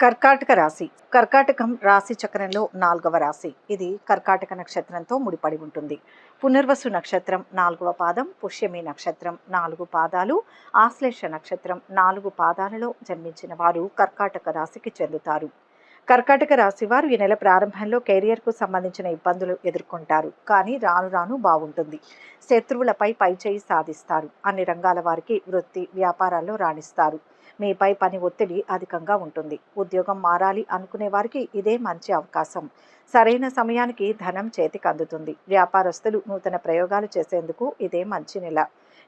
కర్కాటక రాశి. కర్కాటకం రాశి చక్రంలో నాలుగవ రాశి. ఇది కర్కాటక నక్షత్రంతో ముడిపడి ఉంటుంది. పునర్వసు నక్షత్రం నాలుగవ పాదం పుష్యమి నక్షత్రం నాలుగు పాదాలు ఆశ్లేష నక్షత్రం నాలుగు పాదాలలో జన్మించిన వారు కర్కాటక రాశికి చెందుతారు. కర్కాటక రాశి వారు ఈ నెల ప్రారంభంలో కెరియర్కు సంబంధించిన ఇబ్బందులు ఎదుర్కొంటారు. కానీ రాను రాను బాగుంటుంది. శత్రువులపై పైచేయి సాధిస్తారు. అన్ని రంగాల వారికి వృత్తి వ్యాపారాల్లో రాణిస్తారు. మీపై పని ఒత్తిడి అధికంగా ఉంటుంది. ఉద్యోగం మారాలి అనుకునే వారికి ఇదే మంచి అవకాశం. సరైన సమయానికి ధనం చేతికి అందుతుంది. వ్యాపారస్తులు నూతన ప్రయోగాలు చేసేందుకు ఇదే మంచి నెల.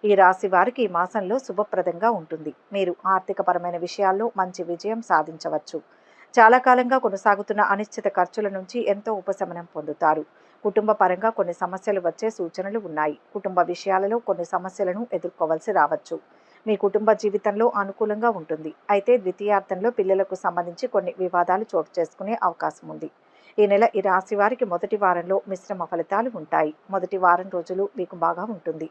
ఈ రాశి వారికి ఈ మాసంలో శుభప్రదంగా ఉంటుంది. మీరు ఆర్థికపరమైన విషయాల్లో మంచి విజయం సాధించవచ్చు. చాలా కాలంగా కొనసాగుతున్న అనిశ్చిత ఖర్చుల నుంచి ఎంతో ఉపశమనం పొందుతారు. కుటుంబ పరంగా కొన్ని సమస్యలు వచ్చే సూచనలు ఉన్నాయి. కుటుంబ విషయాలలో కొన్ని సమస్యలను ఎదుర్కోవాల్సి రావచ్చు. మీ కుటుంబ జీవితంలో అనుకూలంగా ఉంటుంది. అయితే ద్వితీయార్థంలో పిల్లలకు సంబంధించి కొన్ని వివాదాలు చోటు చేసుకునే అవకాశం ఉంది. ఈ నెల ఈ రాశి వారికి మొదటి వారంలో మిశ్రమ ఫలితాలు ఉంటాయి. మొదటి వారం రోజులు మీకు బాగా ఉంటుంది.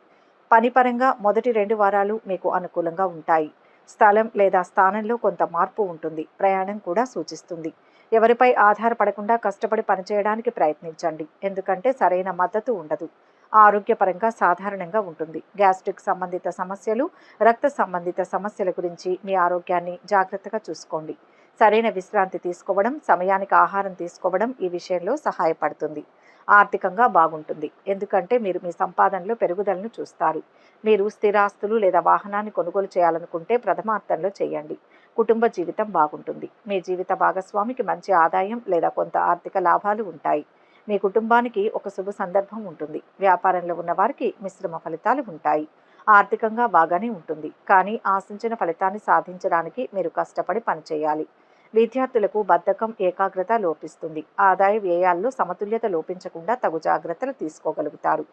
పని పరంగా మొదటి రెండు వారాలు మీకు అనుకూలంగా ఉంటాయి. స్థలం లేదా స్థానంలో కొంత మార్పు ఉంటుంది. ప్రయాణం కూడా సూచిస్తుంది. ఎవరిపై ఆధారపడకుండా కష్టపడి పనిచేయడానికి ప్రయత్నించండి. ఎందుకంటే సరైన మద్దతు ఉండదు. ఆరోగ్యపరంగా సాధారణంగా ఉంటుంది. గ్యాస్ట్రిక్ సంబంధిత సమస్యలు రక్త సంబంధిత సమస్యల గురించి మీ ఆరోగ్యాన్ని జాగ్రత్తగా చూసుకోండి. సరైన విశ్రాంతి తీసుకోవడం సమయానికి ఆహారం తీసుకోవడం ఈ విషయంలో సహాయపడుతుంది. ఆర్థికంగా బాగుంటుంది. ఎందుకంటే మీరు మీ సంపాదనలో పెరుగుదలను చూస్తారు. మీరు స్థిరాస్తులు లేదా వాహనాన్ని కొనుగోలు చేయాలనుకుంటే ప్రథమార్థంలో చేయండి. కుటుంబ జీవితం బాగుంటుంది. మీ జీవిత భాగస్వామికి మంచి ఆదాయం లేదా కొంత ఆర్థిక లాభాలు ఉంటాయి. మీ కుటుంబానికి ఒక శుభ సందర్భం ఉంటుంది. వ్యాపారంలో ఉన్న వారికి మిశ్రమ ఫలితాలు ఉంటాయి. ఆర్థికంగా బాగానే ఉంటుంది. కానీ ఆశించిన ఫలితాన్ని సాధించడానికి మీరు కష్టపడి పనిచేయాలి. విద్యార్థులకు బద్ధకం ఏకాగ్రత లోపిస్తుంది. ఆదాయ వ్యయాల్లో సమతుల్యత లోపించకుండా తగు జాగ్రత్తలు తీసుకోగలుగుతారు.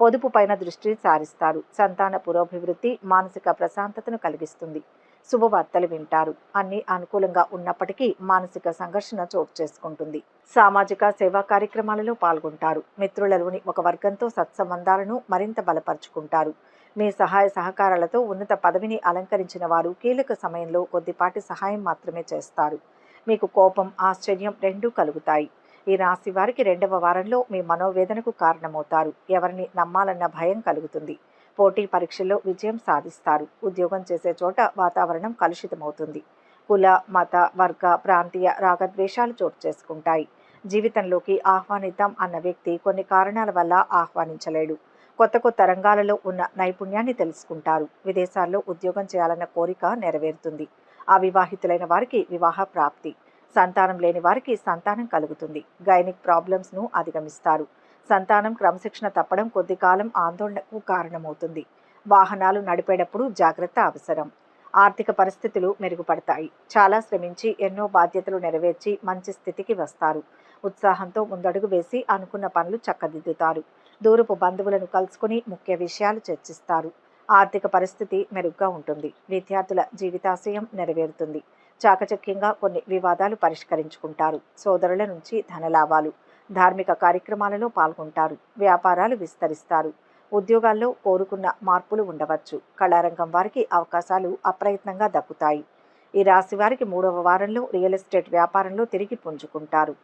పొదుపు పైన దృష్టి సారిస్తారు. సంతాన పురోభివృద్ధి మానసిక ప్రశాంతతను కలిగిస్తుంది. శుభవార్తలు వింటారు. అన్ని అనుకూలంగా ఉన్నప్పటికీ మానసిక సంఘర్షణ చోటు చేసుకుంటుంది. సామాజిక సేవా కార్యక్రమాలలో పాల్గొంటారు. మిత్రులలోని ఒక వర్గంతో సత్సంబంధాలను మరింత బలపరుచుకుంటారు. మీ సహాయ సహకారాలతో ఉన్నత పదవిని అలంకరించిన వారు కీలక సమయంలో కొద్దిపాటి సహాయం మాత్రమే చేస్తారు. మీకు కోపం ఆశ్చర్యం రెండూ కలుగుతాయి. ఈ రాశి వారికి రెండవ వారంలో మీ మనోవేదనకు కారణమవుతారు. ఎవరిని నమ్మాలన్న భయం కలుగుతుంది. పోటీ పరీక్షల్లో విజయం సాధిస్తారు. ఉద్యోగం చేసే చోట వాతావరణం కలుషితమవుతుంది. కుల మత వర్గ ప్రాంతీయ రాగద్వేషాలు చోటు చేసుకుంటాయి. జీవితంలోకి ఆహ్వానిద్దాం అన్న వ్యక్తి కొన్ని కారణాల వల్ల ఆహ్వానించలేడు. కొత్త కొత్త రంగాలలో ఉన్న నైపుణ్యాన్ని తెలుసుకుంటారు. విదేశాల్లో ఉద్యోగం చేయాలన్న కోరిక నెరవేరుతుంది. అవివాహితులైన వారికి వివాహ ప్రాప్తి. సంతానం లేని వారికి సంతానం కలుగుతుంది. గైనిక్ ప్రాబ్లమ్స్ను అధిగమిస్తారు. సంతానం క్రమశిక్షణ తప్పడం కొద్ది కాలం ఆందోళనకు కారణమవుతుంది. వాహనాలు నడిపేటప్పుడు జాగ్రత్త అవసరం. ఆర్థిక పరిస్థితులు మెరుగుపడతాయి. చాలా శ్రమించి ఎన్నో బాధ్యతలు నెరవేర్చి మంచి స్థితికి వస్తారు. ఉత్సాహంతో ముందడుగు వేసి అనుకున్న పనులు చక్కదిద్దుతారు. దూరపు బంధువులను కలుసుకుని ముఖ్య విషయాలు చర్చిస్తారు. ఆర్థిక పరిస్థితి మెరుగ్గా ఉంటుంది. విద్యార్థుల జీవితాశయం నెరవేరుతుంది. చాకచక్యంగా కొన్ని వివాదాలు పరిష్కరించుకుంటారు. సోదరుల నుంచి ధనలాభాలు. ధార్మిక కార్యక్రమాలలో పాల్గొంటారు. వ్యాపారాలు విస్తరిస్తారు. ఉద్యోగాల్లో కోరుకున్న మార్పులు ఉండవచ్చు. కళారంగం వారికి అవకాశాలు అప్రయత్నంగా దక్కుతాయి. ఈ రాశి వారికి మూడవ వారంలో రియల్ ఎస్టేట్ వ్యాపారంలో తిరిగి పుంజుకుంటారు.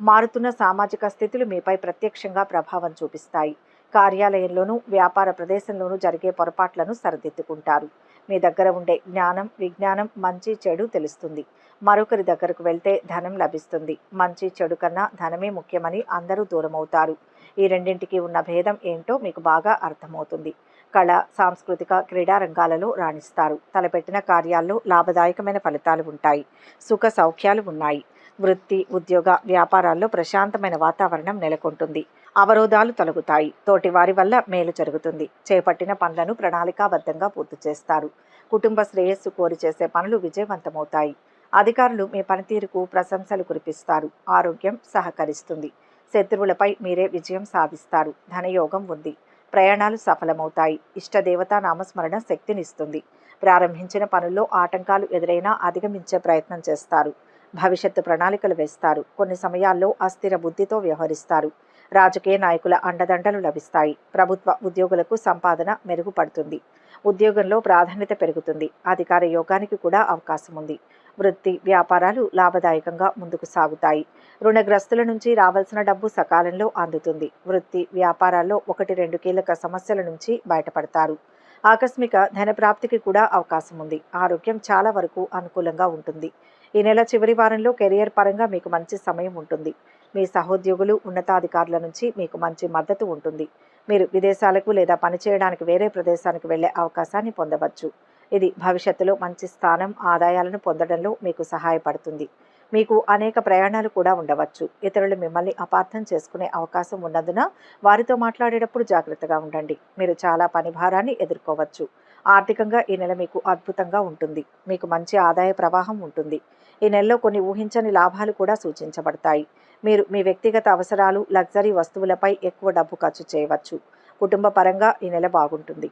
మారుతున్న సామాజిక స్థితులు మీపై ప్రత్యక్షంగా ప్రభావం చూపిస్తాయి. కార్యాలయంలోనూ వ్యాపార ప్రదేశంలోనూ జరిగే పొరపాట్లను సరిదిద్దుకుంటారు. మీ దగ్గర ఉండే జ్ఞానం విజ్ఞానం మంచి చెడు తెలుస్తుంది. మరొకరి దగ్గరకు వెళ్తే ధనం లభిస్తుంది. మంచి చెడు కన్నా ధనమే ముఖ్యమని అందరూ దూరమవుతారు. ఈ రెండింటికి ఉన్న భేదం ఏంటో మీకు బాగా అర్థమవుతుంది. కళ సాంస్కృతిక క్రీడా రంగాలలో రాణిస్తారు. తలపెట్టిన కార్యాల్లో లాభదాయకమైన ఫలితాలు ఉంటాయి. సుఖ సౌఖ్యాలు ఉన్నాయి. వృత్తి ఉద్యోగ వ్యాపారాల్లో ప్రశాంతమైన వాతావరణం నెలకొంటుంది. అవరోధాలు తొలగుతాయి. తోటి వారి వల్ల మేలు జరుగుతుంది. చేపట్టిన పనులను ప్రణాళికాబద్ధంగా పూర్తి చేస్తారు. కుటుంబ శ్రేయస్సు కోరి చేసే పనులు విజయవంతమవుతాయి. అధికారులు మీ పనితీరుకు ప్రశంసలు కురిపిస్తారు. ఆరోగ్యం సహకరిస్తుంది. శత్రువులపై మీరే విజయం సాధిస్తారు. ధనయోగం ఉంది. ప్రయాణాలు సఫలమవుతాయి. ఇష్టదేవతా నామస్మరణ శక్తినిస్తుంది. ప్రారంభించిన పనుల్లో ఆటంకాలు ఎదురైనా అధిగమించే ప్రయత్నం చేస్తారు. భవిష్యత్తు ప్రణాళికలు వేస్తారు. కొన్ని సమయాల్లో అస్థిర బుద్ధితో వ్యవహరిస్తారు. రాజకీయ నాయకుల అండదండలు లభిస్తాయి. ప్రభుత్వ ఉద్యోగులకు సంపాదన మెరుగుపడుతుంది. ఉద్యోగంలో ప్రాధాన్యత పెరుగుతుంది. అధికార యోగానికి కూడా అవకాశం ఉంది. వృత్తి వ్యాపారాలు లాభదాయకంగా ముందుకు సాగుతాయి. రుణగ్రస్తుల నుంచి రావాల్సిన డబ్బు సకాలంలో అందుతుంది. వృత్తి వ్యాపారాల్లో ఒకటి రెండు కీలక సమస్యల నుంచి బయటపడతారు. ఆకస్మిక ధన ప్రాప్తికి కూడా అవకాశం ఉంది. ఆరోగ్యం చాలా వరకు అనుకూలంగా ఉంటుంది. ఈ నెల చివరి వారంలో కెరియర్ పరంగా మీకు మంచి సమయం ఉంటుంది. మీ సహోద్యోగులు ఉన్నతాధికారుల నుంచి మీకు మంచి మద్దతు ఉంటుంది. మీరు విదేశాలకు లేదా పనిచేయడానికి వేరే ప్రదేశానికి వెళ్ళే అవకాశాన్ని పొందవచ్చు. ఇది భవిష్యత్తులో మంచి స్థానం ఆదాయాలను పొందడంలో మీకు సహాయపడుతుంది. మీకు అనేక ప్రయాణాలు కూడా ఉండవచ్చు. ఇతరులు మిమ్మల్ని అపార్థం చేసుకునే అవకాశం ఉన్నందున వారితో మాట్లాడేటప్పుడు జాగ్రత్తగా ఉండండి. మీరు చాలా పని భారాన్ని ఎదుర్కోవచ్చు. ఆర్థికంగా ఈ నెల మీకు అద్భుతంగా ఉంటుంది. మీకు మంచి ఆదాయ ప్రవాహం ఉంటుంది. ఈ నెలలో కొన్ని ఊహించని లాభాలు కూడా సూచించబడతాయి. మీరు మీ వ్యక్తిగత అవసరాలు లగ్జరీ వస్తువులపై ఎక్కువ డబ్బు ఖర్చు చేయవచ్చు. కుటుంబ పరంగా ఈ నెల బాగుంటుంది.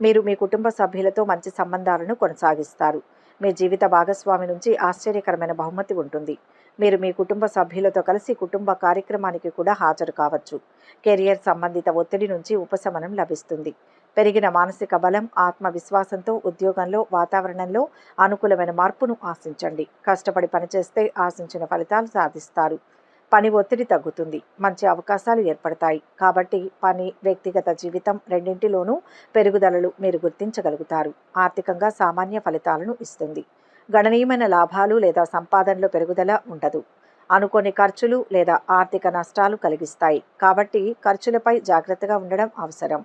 మీరు మీ కుటుంబ సభ్యులతో మంచి సంబంధాలను కొనసాగిస్తారు. మీ జీవిత భాగస్వామి నుంచి ఆశ్చర్యకరమైన బహుమతి ఉంటుంది. మీరు మీ కుటుంబ సభ్యులతో కలిసి కుటుంబ కార్యక్రమానికి కూడా హాజరు కావచ్చు. కెరియర్ సంబంధిత ఒత్తిడి నుంచి ఉపశమనం లభిస్తుంది. పెరిగిన మానసిక బలం ఆత్మవిశ్వాసంతో ఉద్యోగంలో వాతావరణంలో అనుకూలమైన మార్పును ఆశించండి. కష్టపడి పనిచేస్తే ఆశించిన ఫలితాలు సాధిస్తారు. పని ఒత్తిడి తగ్గుతుంది. మంచి అవకాశాలు ఏర్పడతాయి. కాబట్టి పని వ్యక్తిగత జీవితం రెండింటిలోనూ పెరుగుదలలు మీరు గుర్తించగలుగుతారు. ఆర్థికంగా సామాన్య ఫలితాలను ఇస్తుంది. గణనీయమైన లాభాలు లేదా సంపాదనలో పెరుగుదల ఉండదు. అనుకోని ఖర్చులు లేదా ఆర్థిక నష్టాలు కలిగిస్తాయి. కాబట్టి ఖర్చులపై జాగ్రత్తగా ఉండడం అవసరం.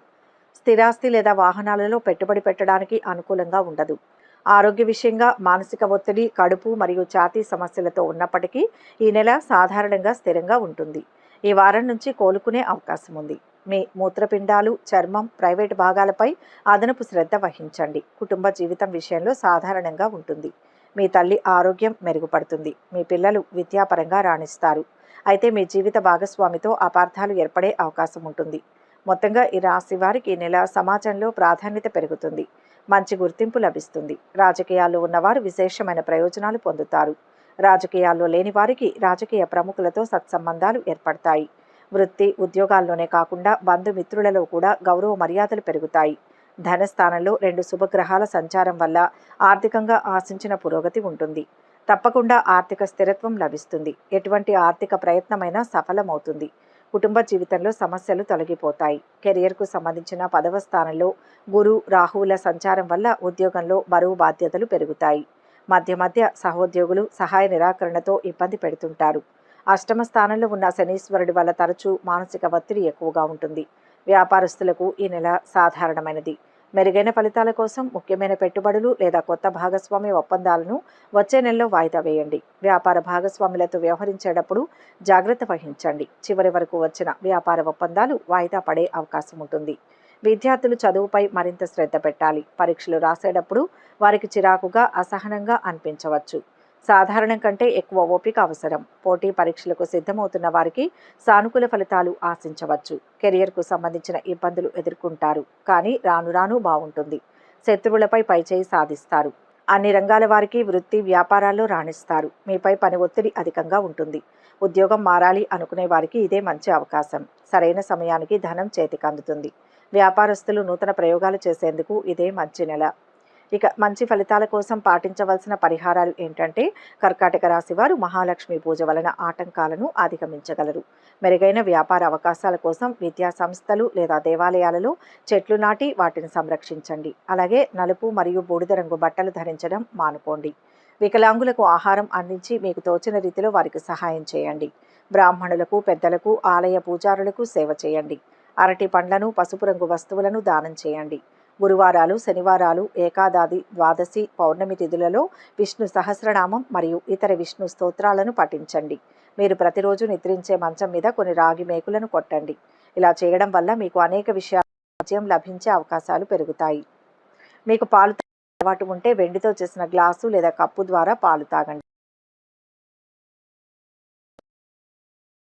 స్థిరాస్తి లేదా వాహనాలలో పెట్టుబడి పెట్టడానికి అనుకూలంగా ఉండదు. ఆరోగ్య విషయంగా మానసిక ఒత్తిడి కడుపు మరియు ఛాతీ సమస్యలతో ఉన్నప్పటికీ ఈ నెల సాధారణంగా స్థిరంగా ఉంటుంది. ఈ వారం నుంచి కోలుకునే అవకాశం ఉంది. మీ మూత్రపిండాలు చర్మం ప్రైవేట్ భాగాలపై అదనపు శ్రద్ధ వహించండి. కుటుంబ జీవితం విషయంలో సాధారణంగా ఉంటుంది. మీ తల్లి ఆరోగ్యం మెరుగుపడుతుంది. మీ పిల్లలు విద్యాపరంగా రాణిస్తారు. అయితే మీ జీవిత భాగస్వామితో అపార్థాలు ఏర్పడే అవకాశం ఉంటుంది. మొత్తంగా ఈ రాశి వారికి ఈ నెల సమాజంలో ప్రాధాన్యత పెరుగుతుంది. మంచి గుర్తింపు లభిస్తుంది. రాజకీయాల్లో ఉన్నవారు విశేషమైన ప్రయోజనాలు పొందుతారు. రాజకీయాల్లో లేని వారికి రాజకీయ ప్రముఖులతో సత్సంబంధాలు ఏర్పడతాయి. వృత్తి ఉద్యోగాల్లోనే కాకుండా బంధుమిత్రులలో కూడా గౌరవ మర్యాదలు పెరుగుతాయి. ధనస్థానంలో రెండు శుభగ్రహాల సంచారం వల్ల ఆర్థికంగా ఆశించిన పురోగతి ఉంటుంది. తప్పకుండా ఆర్థిక స్థిరత్వం లభిస్తుంది. ఎటువంటి ఆర్థిక ప్రయత్నమైనా సఫలమవుతుంది. కుటుంబ జీవితంలో సమస్యలు తొలగిపోతాయి. కెరియర్కు సంబంధించిన పదవ స్థానంలో గురు రాహువుల సంచారం వల్ల ఉద్యోగంలో బరువు బాధ్యతలు పెరుగుతాయి. మధ్య మధ్య సహోద్యోగులు సహాయ నిరాకరణతో ఇబ్బంది పెడుతుంటారు. అష్టమ స్థానంలో ఉన్న శనీశ్వరుడి వల్ల తరచూ మానసిక ఒత్తిడి ఎక్కువగా ఉంటుంది. వ్యాపారస్తులకు ఈ నెల సాధారణమైనది. మెరుగైన ఫలితాల కోసం ముఖ్యమైన పెట్టుబడులు లేదా కొత్త భాగస్వామి ఒప్పందాలను వచ్చే నెలలో వాయిదా వేయండి. వ్యాపార భాగస్వాములతో వ్యవహరించేటప్పుడు జాగ్రత్త వహించండి. చివరి వరకు వచ్చిన వ్యాపార ఒప్పందాలు వాయిదా పడే అవకాశం ఉంటుంది. విద్యార్థులు చదువుపై మరింత శ్రద్ధ పెట్టాలి. పరీక్షలు రాసేటప్పుడు వారికి చిరాకుగా అసహనంగా అనిపించవచ్చు. సాధారణం కంటే ఎక్కువ ఓపిక అవసరం. పోటీ పరీక్షలకు సిద్ధమవుతున్న వారికి సానుకూల ఫలితాలు ఆశించవచ్చు. కెరియర్కు సంబంధించిన ఇబ్బందులు ఎదుర్కొంటారు. కానీ రాను రాను బాగుంటుంది. శత్రువులపై పైచేయి సాధిస్తారు. అన్ని రంగాల వారికి వృత్తి వ్యాపారాల్లో రాణిస్తారు. మీపై పని ఒత్తిడి అధికంగా ఉంటుంది. ఉద్యోగం మారాలి అనుకునే వారికి ఇదే మంచి అవకాశం. సరైన సమయానికి ధనం చేతికి అందుతుంది వ్యాపారస్తులు నూతన ప్రయోగాలు చేసేందుకు ఇదే మంచి నెల. ఇక మంచి ఫలితాల కోసం పాటించవలసిన పరిహారాలు ఏంటంటే కర్కాటక రాశి వారు మహాలక్ష్మి పూజ వలన ఆటంకాలను అధిగమించగలరు. మెరుగైన వ్యాపార అవకాశాల కోసం విద్యా సంస్థలు లేదా దేవాలయాలలో చెట్లు నాటి వాటిని సంరక్షించండి. అలాగే నలుపు మరియు బూడిద రంగు బట్టలు ధరించడం మానుకోండి. వికలాంగులకు ఆహారం అందించి మీకు తోచిన రీతిలో వారికి సహాయం చేయండి. బ్రాహ్మణులకు పెద్దలకు ఆలయ పూజారులకు సేవ చేయండి. అరటి పండ్లను పసుపు రంగు వస్తువులను దానం చేయండి. గురువారాలు శనివారాలు ఏకాదాది ద్వాదశి పౌర్ణమి తిథులలో విష్ణు సహస్రనామం మరియు ఇతర విష్ణు స్తోత్రాలను పఠించండి. మీరు ప్రతిరోజు నిద్రించే మంచం మీద కొన్ని రాగి మేకులను కొట్టండి. ఇలా చేయడం వల్ల మీకు అనేక విషయాలు విజయం లభించే అవకాశాలు పెరుగుతాయి. మీకు పాలు అలవాటు ఉంటే వెండితో చేసిన గ్లాసు లేదా కప్పు ద్వారా పాలు తాగండి.